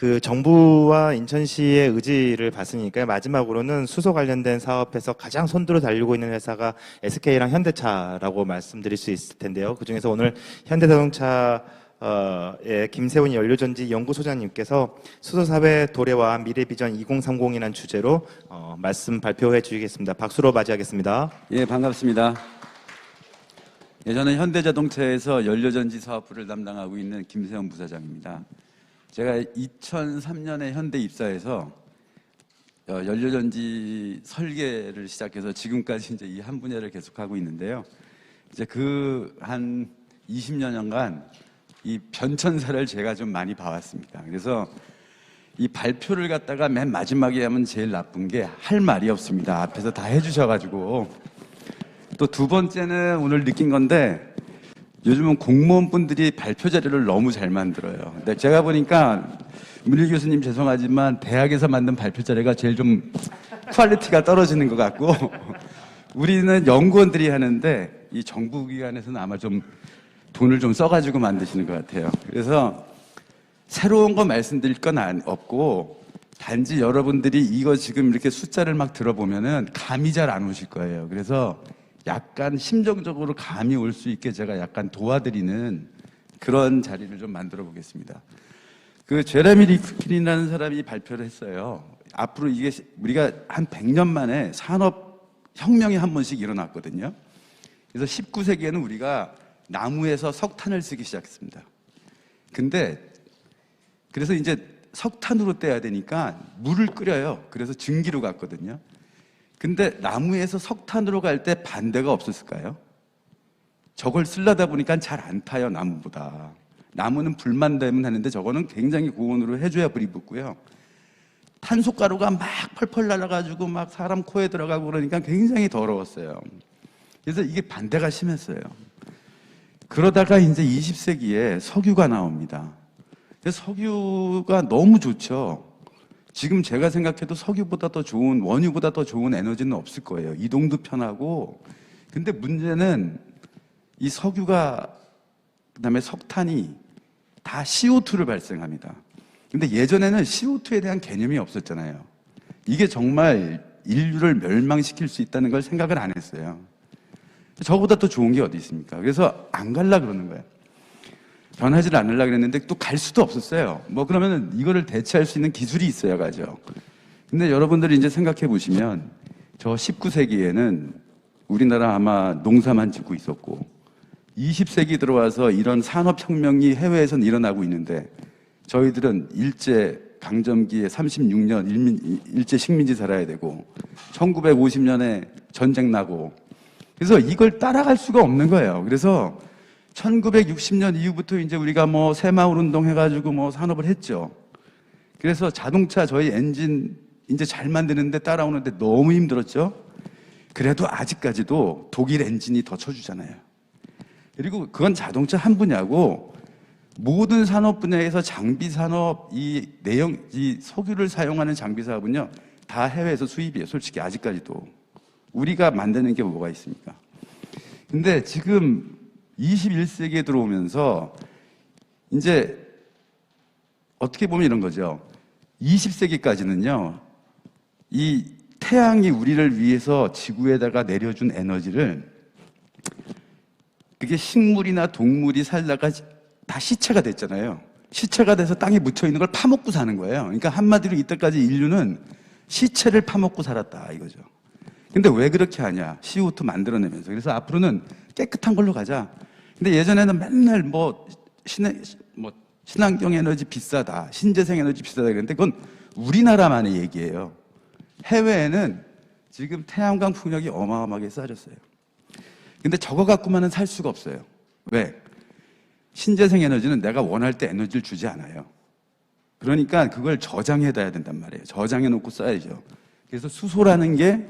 그 정부와 인천시의 의지를 봤으니까 마지막으로는 수소 관련된 사업에서 가장 선두로 달리고 있는 회사가 SK랑 현대차라고 말씀드릴 수 있을 텐데요. 그 중에서 오늘 현대자동차 어, 의 김세훈 연료전지 연구소장님께서 수소사회 도래와 미래 비전 2030이라는 주제로 어, 말씀 발표해 주시겠습니다. 박수로 맞이하겠습니다. 예, 반갑습니다. 예, 저는 현대자동차에서 연료전지 사업부를 담당하고 있는 김세현 부사장입니다. 제가 2003년에 현대 입사해서 어, 연료전지 설계를 시작해서 지금까지 이제 이 한 분야를 계속하고 있는데요. 이제 그 한 20여년간 이 변천사를 제가 좀 많이 봐왔습니다. 그래서 이 발표를 갖다가 맨 마지막에 하면 제일 나쁜 게 할 말이 없습니다. 앞에서 다 해주셔가지고 또 두 번째는 오늘 느낀 건데 요즘은 공무원분들이 발표 자료를 너무 잘 만들어요. 근데 제가 보니까 문일 교수님 죄송하지만 대학에서 만든 발표 자료가 제일 좀 퀄리티가 떨어지는 것 같고 우리는 연구원들이 하는데 이 정부 기관에서는 아마 좀 돈을 좀 써가지고 만드시는 것 같아요. 그래서 새로운 거 말씀드릴 건 안- 없고 단지 여러분들이 이거 지금 이렇게 숫자를 막 들어보면은 감이 잘 안 오실 거예요. 그래서 약간 심정적으로 감이 올 수 있게 제가 약간 도와드리는 그런 자리를 좀 만들어 보겠습니다. 그 제레미 리프킨이라는 사람이 발표를 했어요. 앞으로 이게 시- 우리가 한 100년 만에 산업 혁명이 한 번씩 일어났거든요. 그래서 19세기에는 우리가 나무에서 석탄을 쓰기 시작했습니다. 근데 그래서 이제 석탄으로 떼야 되니까 물을 끓여요. 그래서 증기로 갔거든요. 근데 나무에서 석탄으로 갈 때 반대가 없었을까요? 저걸 쓰려다 보니까 잘 안 타요, 나무보다. 나무는 불만 되면 하는데 저거는 굉장히 고온으로 해줘야 불이 붙고요. 탄소가루가 막 펄펄 날아가지고 막 사람 코에 들어가고 그러니까 굉장히 더러웠어요. 그래서 이게 반대가 심했어요. 그러다가 이제 20세기에 석유가 나옵니다. 석유가 너무 좋죠. 지금 제가 생각해도 석유보다 더 좋은, 원유보다 더 좋은 에너지는 없을 거예요. 이동도 편하고. 근데 문제는 이 석유가, 그 다음에 석탄이 다 CO2를 발생합니다. 근데 예전에는 CO2에 대한 개념이 없었잖아요. 이게 정말 인류를 멸망시킬 수 있다는 걸 생각을 안 했어요. 저보다 더 좋은 게 어디 있습니까? 그래서 안 갈라 그러는 거예요. 변하지를 않으려 그랬는데 또 갈 수도 없었어요. 뭐 그러면은 이거를 대체할 수 있는 기술이 있어야 가죠. 근데 여러분들이 이제 생각해 보시면 저 19세기에는 우리나라 아마 농사만 짓고 있었고 20세기 들어와서 이런 산업혁명이 해외에선 일어나고 있는데 저희들은 일제 강점기에 36년 일민, 일제 식민지 살아야 되고 1950년에 전쟁 나고 그래서 이걸 따라갈 수가 없는 거예요. 그래서 1960년 이후부터 이제 우리가 뭐 새마을 운동 해가지고 뭐 산업을 했죠. 그래서 자동차 저희 엔진 이제 잘 만드는데 따라오는데 너무 힘들었죠. 그래도 아직까지도 독일 엔진이 더 쳐주잖아요. 그리고 그건 자동차 한 분야고 모든 산업 분야에서 장비 산업 이 내용 이 석유를 사용하는 장비 사업은요 다 해외에서 수입이에요. 솔직히 아직까지도 우리가 만드는 게 뭐가 있습니까? 근데 지금 21세기에 들어오면서 이제 어떻게 보면 이런 거죠. 20세기까지는요, 이 태양이 우리를 위해서 지구에다가 내려준 에너지를 그게 식물이나 동물이 살다가 다 시체가 됐잖아요. 시체가 돼서 땅에 묻혀 있는 걸 파먹고 사는 거예요. 그러니까 한마디로 이때까지 인류는 시체를 파먹고 살았다 이거죠. 근데 왜 그렇게 하냐? CO2 만들어내면서. 그래서 앞으로는 깨끗한 걸로 가자. 근데 예전에는 맨날 뭐 신, 뭐 친환경 에너지 비싸다, 신재생 에너지 비싸다 그랬는데 그건 우리나라만의 얘기예요. 해외에는 지금 태양광 풍력이 어마어마하게 싸졌어요. 근데 저거 갖고만은 살 수가 없어요. 왜? 신재생 에너지는 내가 원할 때 에너지를 주지 않아요. 그러니까 그걸 저장해둬야 된단 말이에요. 저장해 놓고 써야죠. 그래서 수소라는 게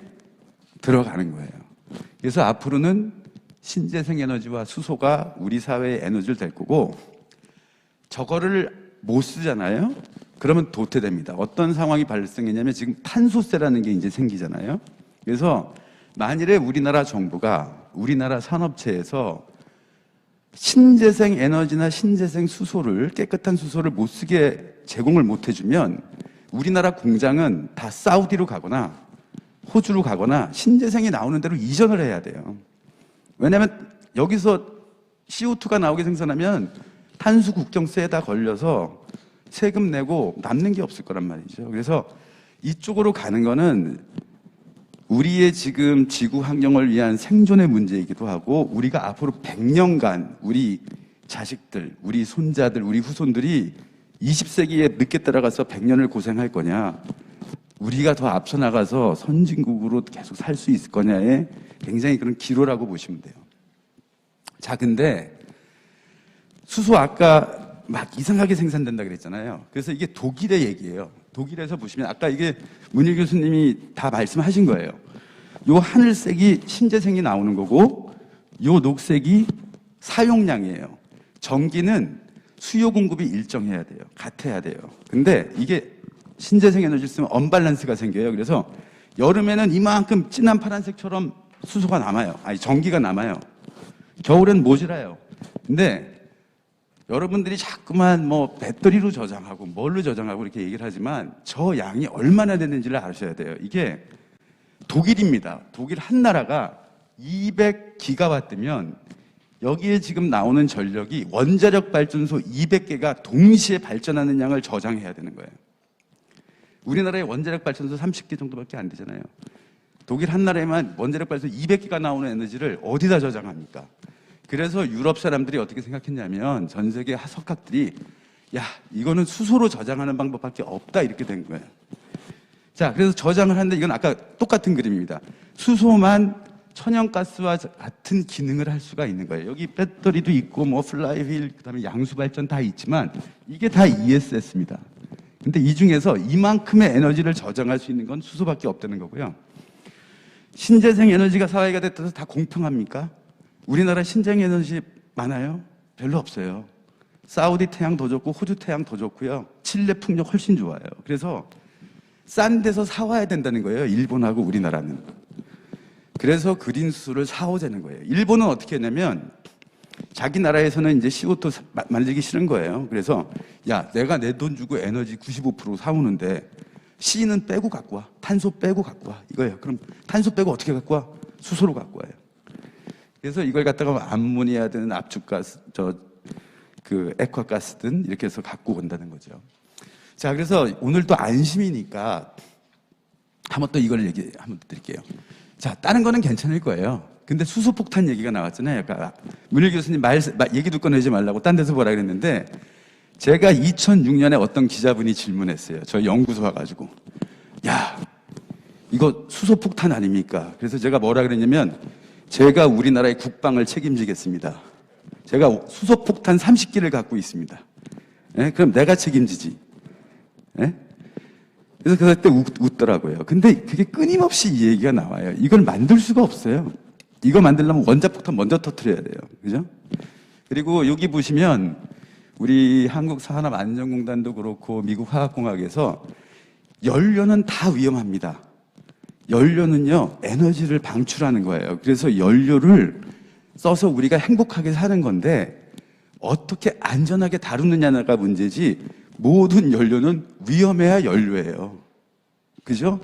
들어가는 거예요. 그래서 앞으로는 신재생 에너지와 수소가 우리 사회의 에너지를 될 거고 저거를 못 쓰잖아요. 그러면 도태됩니다. 어떤 상황이 발생했냐면 지금 탄소세라는 게 이제 생기잖아요. 그래서 만일에 우리나라 정부가 우리나라 산업체에서 신재생 에너지나 신재생 수소를 깨끗한 수소를 못 쓰게 제공을 못 해주면 우리나라 공장은 다 사우디로 가거나 호주로 가거나 신재생이 나오는 대로 이전을 해야 돼요. 왜냐하면 여기서 CO2가 나오게 생산하면 탄수 국경세에다 걸려서 세금 내고 남는 게 없을 거란 말이죠. 그래서 이쪽으로 가는 거는 우리의 지금 지구 환경을 위한 생존의 문제이기도 하고 우리가 앞으로 100년간 우리 자식들, 우리 손자들, 우리 후손들이 20세기에 늦게 따라가서 100년을 고생할 거냐 우리가 더 앞서 나가서 선진국으로 계속 살 수 있을 거냐에 굉장히 그런 기로라고 보시면 돼요. 자, 근데 수소 아까 막 이상하게 생산된다 그랬잖아요. 그래서 이게 독일의 얘기예요. 독일에서 보시면 아까 이게 문일 교수님이 다 말씀하신 거예요. 요 하늘색이 신재생이 나오는 거고 요 녹색이 사용량이에요. 전기는 수요 공급이 일정해야 돼요. 같아야 돼요. 근데 이게 신재생 에너지를 쓰면 언밸런스가 생겨요. 그래서 여름에는 이만큼 진한 파란색처럼 수소가 남아요. 아니 전기가 남아요. 겨울엔 모자라요. 근데 여러분들이 자꾸만 뭐 배터리로 저장하고 뭘로 저장하고 이렇게 얘기를 하지만 저 양이 얼마나 되는지를 아셔야 돼요. 이게 독일입니다. 독일 한 나라가 200기가와트면 여기에 지금 나오는 전력이 원자력 발전소 200개가 동시에 발전하는 양을 저장해야 되는 거예요. 우리나라에 원자력 발전소 30개 정도밖에 안 되잖아요. 독일 한 나라에만 원자력 발전소 200개가 나오는 에너지를 어디다 저장합니까? 그래서 유럽 사람들이 어떻게 생각했냐면 전 세계 석학들이 야 이거는 수소로 저장하는 방법밖에 없다 이렇게 된 거예요. 자 그래서 저장을 하는데 이건 아까 똑같은 그림입니다. 수소만 천연가스와 같은 기능을 할 수가 있는 거예요. 여기 배터리도 있고 뭐 플라이휠 그다음에 양수 발전 다 있지만 이게 다 ESS입니다. 근데 이 중에서 이만큼의 에너지를 저장할 수 있는 건 수소밖에 없다는 거고요. 신재생 에너지가 사회가 됐다서 다 공평합니까? 우리나라 신재생 에너지 많아요? 별로 없어요. 사우디 태양 더 좋고 호주 태양 더 좋고요. 칠레 풍력 훨씬 좋아요. 그래서 싼 데서 사와야 된다는 거예요. 일본하고 우리나라는. 그래서 그린 수소를 사오자는 거예요. 일본은 어떻게 했냐면 자기 나라에서는 이제 CO2 사- 마- 만들기 싫은 거예요. 그래서 야 내가 내 돈 주고 에너지 95% 사오는데 C는 빼고 갖고 와. 탄소 빼고 갖고 와. 이거예요. 그럼 탄소 빼고 어떻게 갖고 와? 수소로 갖고 와요. 그래서 이걸 갖다가 암모니아든 압축가스, 저, 그, 액화가스든 이렇게 해서 갖고 온다는 거죠. 자, 그래서 오늘 또 안심이니까 한번 또 이걸 얘기 한번 드릴게요. 자, 다른 거는 괜찮을 거예요. 근데 수소폭탄 얘기가 나왔잖아요. 아까 문일 교수님 말, 말- 얘기 듣고 내지 말라고 딴 데서 보라 그랬는데 제가 2006년에 어떤 기자분이 질문했어요. 저희 연구소 와가지고. 야, 이거 수소폭탄 아닙니까? 그래서 제가 뭐라 그랬냐면 제가 우리나라의 국방을 책임지겠습니다. 제가 수소폭탄 30기를 갖고 있습니다. 예? 그럼 내가 책임지지. 예? 그래서 그때 웃, 더라고요 근데 그게 끊임없이 이 얘기가 나와요. 이걸 만들 수가 없어요. 이거 만들려면 원자폭탄 먼저 터트려야 돼요. 그죠? 그리고 여기 보시면 우리 한국 산업안전공단도 그렇고 미국 화학공학에서 연료는 다 위험합니다. 연료는요, 에너지를 방출하는 거예요. 그래서 연료를 써서 우리가 행복하게 사는 건데, 어떻게 안전하게 다루느냐가 문제지, 모든 연료는 위험해야 연료예요. 그죠?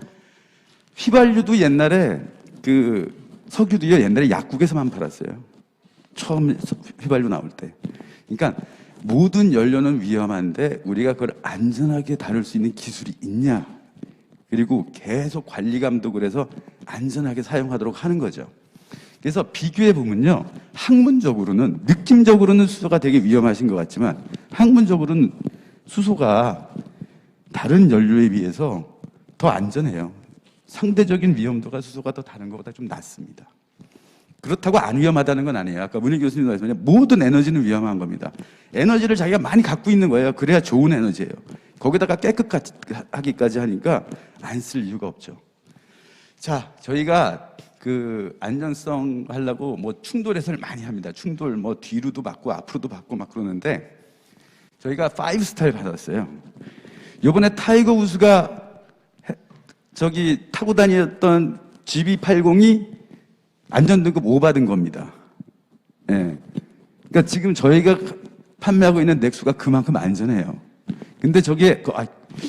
휘발유도 옛날에, 그, 석유도요, 옛날에 약국에서만 팔았어요. 처음 휘발유 나올 때. 그러니까, 모든 연료는 위험한데, 우리가 그걸 안전하게 다룰 수 있는 기술이 있냐? 그리고 계속 관리 감독을 해서 안전하게 사용하도록 하는 거죠. 그래서 비교해 보면요. 학문적으로는 느낌적으로는 수소가 되게 위험하신 것 같지만 학문적으로는 수소가 다른 연료에 비해서 더 안전해요. 상대적인 위험도가 수소가 더 다른 것보다 좀 낮습니다. 그렇다고 안 위험하다는 건 아니에요. 아까 문희 교수님 말씀하신 모든 에너지는 위험한 겁니다. 에너지를 자기가 많이 갖고 있는 거예요. 그래야 좋은 에너지예요. 거기다가 깨끗하기까지 하니까 안 쓸 이유가 없죠. 자, 저희가 그 안전성 하려고 뭐 충돌 해설을 많이 합니다. 충돌 뭐 뒤로도 받고 앞으로도 받고 막 그러는데 저희가 5 스타를 받았어요. 요번에 타이거 우스가 해- 저기 타고 다녔던 GB80이 안전등급 5 받은 겁니다. 예. 그러니까 지금 저희가 판매하고 있는 넥수가 그만큼 안전해요. 근데 저게 그, 아,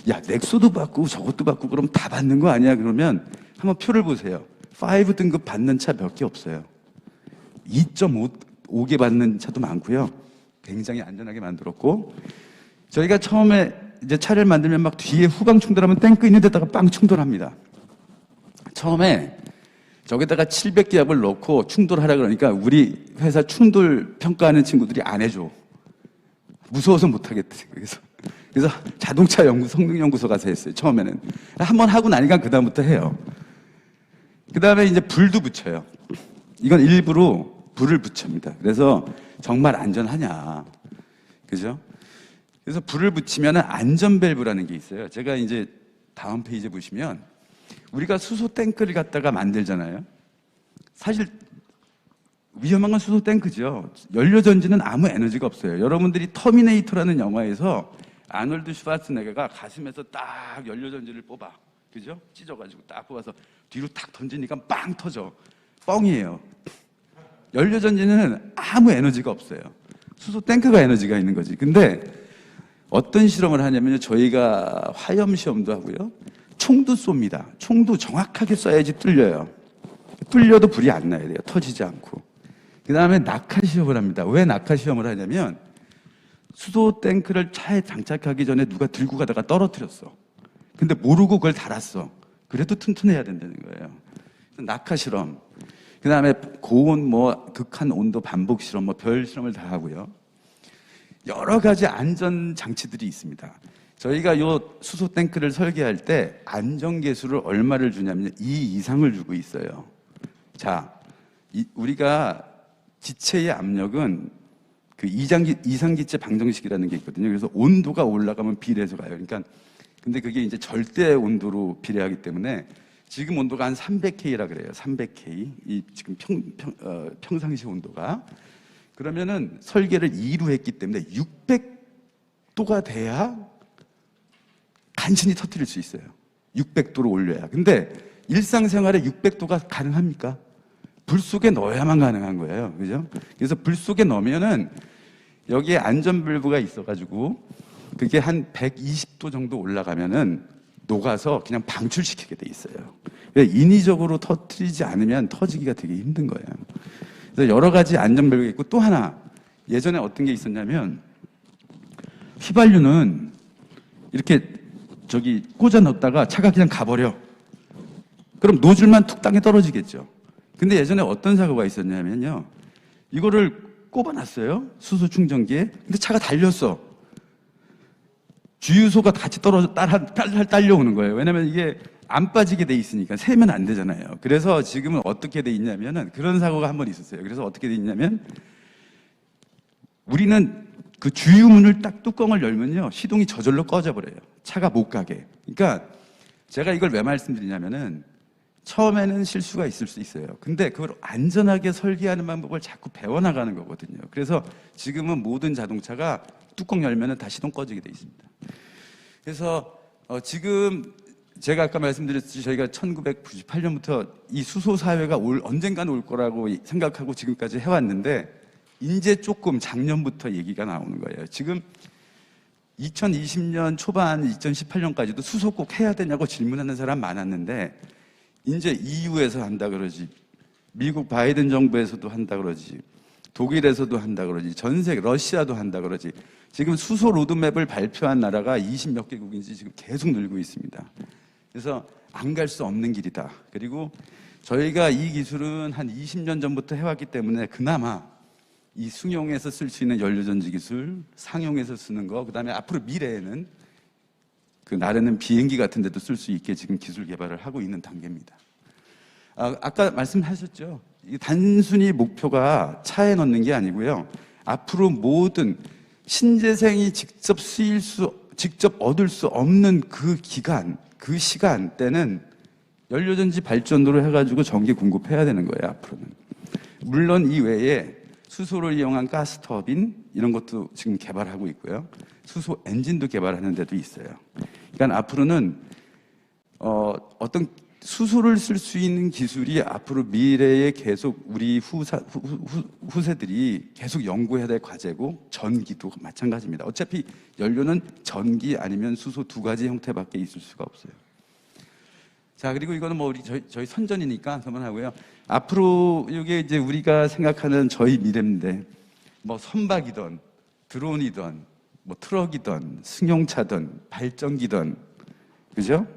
야 넥소도 받고 저것도 받고 그럼 다 받는 거 아니야? 그러면 한번 표를 보세요. 5 등급 받는 차 몇 개 없어요. 2.5개 받는 차도 많고요. 굉장히 안전하게 만들었고 저희가 처음에 이제 차를 만들면 막 뒤에 후방 충돌하면 탱크 있는 데다가 빵 충돌합니다. 처음에 저기다가 700기압을 넣고 충돌하라 그러니까 우리 회사 충돌 평가하는 친구들이 안 해줘. 무서워서 못 하겠대. 그래서 그래서 자동차 연구 성능 연구소 가서 했어요. 처음에는 한 번 하고 나니까 그 다음부터 해요. 그 다음에 이제 불도 붙여요. 이건 일부러 불을 붙입니다. 그래서 정말 안전하냐, 그죠? 그래서 불을 붙이면 안전 밸브라는 게 있어요. 제가 이제 다음 페이지 보시면 우리가 수소 탱크를 갖다가 만들잖아요. 사실 위험한 건 수소 탱크죠. 연료 전지는 아무 에너지가 없어요. 여러분들이 터미네이터라는 영화에서 아놀드 슈바츠네거가 가슴에서 딱 연료 전지를 뽑아. 그죠? 찢어가지고 딱 뽑아서 뒤로 탁 던지니까 빵 터져. 뻥이에요. 연료 전지는 아무 에너지가 없어요. 수소 탱크가 에너지가 있는 거지. 근데 어떤 실험을 하냐면요. 저희가 화염 시험도 하고요. 총도 쏩니다. 총도 정확하게 쏴야지 뚫려요. 뚫려도 불이 안 나야 돼요. 터지지 않고. 그 다음에 낙하 시험을 합니다. 왜 낙하 시험을 하냐면 수소 탱크를 차에 장착하기 전에 누가 들고 가다가 떨어뜨렸어. 근데 모르고 그걸 달았어. 그래도 튼튼해야 된다는 거예요. 낙하 실험. 그 다음에 고온 뭐 극한 온도 반복 실험 뭐 별 실험을 다 하고요. 여러 가지 안전 장치들이 있습니다. 저희가 요 수소 탱크를 설계할 때 안전 계수를 얼마를 주냐면 2 이상을 주고 있어요. 자, 이- 우리가 지체의 압력은 그 이장기, 이상기체 방정식이라는 게 있거든요. 그래서 온도가 올라가면 비례해서 가요. 그러니까 근데 그게 이제 절대 온도로 비례하기 때문에 지금 온도가 한 300K라 그래요. 300K. 이 지금 평, 평, 어, 평상시 온도가. 그러면은 설계를 2로 했기 때문에 600도가 돼야 간신히 터뜨릴 수 있어요. 600도로 올려야. 근데 일상생활에 600도가 가능합니까? 불 속에 넣어야만 가능한 거예요. 그죠? 그래서 불 속에 넣으면은 여기에 안전밸브가 있어가지고 그게 한 120도 정도 올라가면은 녹아서 그냥 방출시키게 돼 있어요. 인위적으로 터뜨리지 않으면 터지기가 되게 힘든 거예요. 그래서 여러 가지 안전밸브가 있고 또 하나 예전에 어떤 게 있었냐면 휘발유는 이렇게 저기 꽂아 넣었다가 차가 그냥 가버려. 그럼 노즐만 툭 땅에 떨어지겠죠. 근데 예전에 어떤 사고가 있었냐면요. 이거를 꼽아놨어요. 수소 충전기에. 근데 차가 달렸어. 주유소가 같이 떨어져 딸려오는 거예요. 왜냐면 이게 안 빠지게 돼 있으니까 세면 안 되잖아요. 그래서 지금은 어떻게 돼 있냐면은 그런 사고가 한 번 있었어요. 그래서 어떻게 돼 있냐면 우리는 그 주유문을 딱 뚜껑을 열면요 시동이 저절로 꺼져 버려요. 차가 못 가게. 그러니까 제가 이걸 왜 말씀드리냐면은 처음에는 실수가 있을 수 있어요. 근데 그걸 안전하게 설계하는 방법을 자꾸 배워나가는 거거든요. 그래서 지금은 모든 자동차가 뚜껑 열면은 다 시동 꺼지게 돼 있습니다. 그래서 어, 지금 제가 아까 말씀드렸듯이 저희가 1998년부터 이 수소 사회가 올 언젠가는 올 거라고 생각하고 지금까지 해왔는데 이제 조금 작년부터 얘기가 나오는 거예요. 지금 2020년 초반, 2018년까지도 수소 꼭 해야 되냐고 질문하는 사람 많았는데 이제 EU에서 한다 그러지, 미국 바이든 정부에서도 한다 그러지, 독일에서도 한다 그러지, 전 세계 러시아도 한다 그러지. 지금 수소 로드맵을 발표한 나라가 20 몇 개국인지 지금 계속 늘고 있습니다. 그래서 안 갈 수 없는 길이다. 그리고 저희가 이 기술은 한 20년 전부터 해왔기 때문에 그나마 이 승용에서 쓸 수 있는 연료전지 기술, 상용에서 쓰는 거, 그 다음에 앞으로 미래에는 그 나르는 비행기 같은 데도 쓸 수 있게 지금 기술 개발을 하고 있는 단계입니다. 아, 아까 말씀하셨죠. 이게 단순히 목표가 차에 넣는 게 아니고요. 앞으로 모든 신재생이 직접 쓰일 수, 직접 얻을 수 없는 그 기간, 그 시간 때는 연료전지 발전으로 해가지고 전기 공급해야 되는 거예요, 앞으로는. 물론 이 외에 수소를 이용한 가스 터빈 이런 것도 지금 개발하고 있고요. 수소 엔진도 개발하는 데도 있어요. 그러니까 앞으로는 어, 어떤 수소를 쓸수 있는 기술이 앞으로 미래에 계속 우리 후사, 후, 후, 후세들이 계속 연구해야 될 과제고 전기도 마찬가지입니다. 어차피 연료는 전기 아니면 수소 두 가지 형태밖에 있을 수가 없어요. 자 그리고 이거는 뭐 우리 저희, 저희 선전이니까 그만하고요. 앞으로 이게 이제 우리가 생각하는 저희 미래인데 뭐 선박이든 드론이든 뭐 트럭이든 승용차든 발전기든 그죠?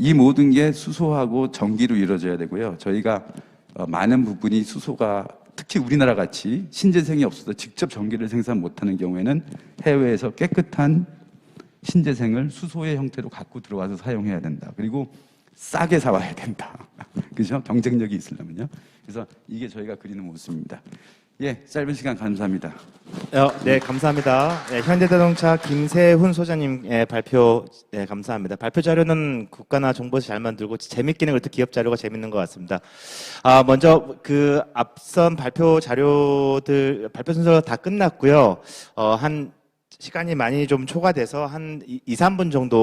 이 모든 게 수소하고 전기로 이루어져야 되고요. 저희가 어, 많은 부분이 수소가 특히 우리나라 같이 신재생이 없어서 직접 전기를 생산 못하는 경우에는 해외에서 깨끗한 신재생을 수소의 형태로 갖고 들어와서 사용해야 된다. 그리고 싸게 사와야 된다. 그죠? 경쟁력이 있으려면요. 그래서 이게 저희가 그리는 모습입니다. 예, 짧은 시간 감사합니다. 어, 네, 감사합니다. 네, 현대자동차 김세훈 소장님의 발표, 네, 감사합니다. 발표 자료는 국가나 정부에서 잘 만들고 재밌기는 그렇듯 기업 자료가 재밌는 것 같습니다. 아, 먼저 그 앞선 발표 자료들, 발표 순서가 다 끝났고요. 어, 한 시간이 많이 좀 초과돼서 한 2, 3분 정도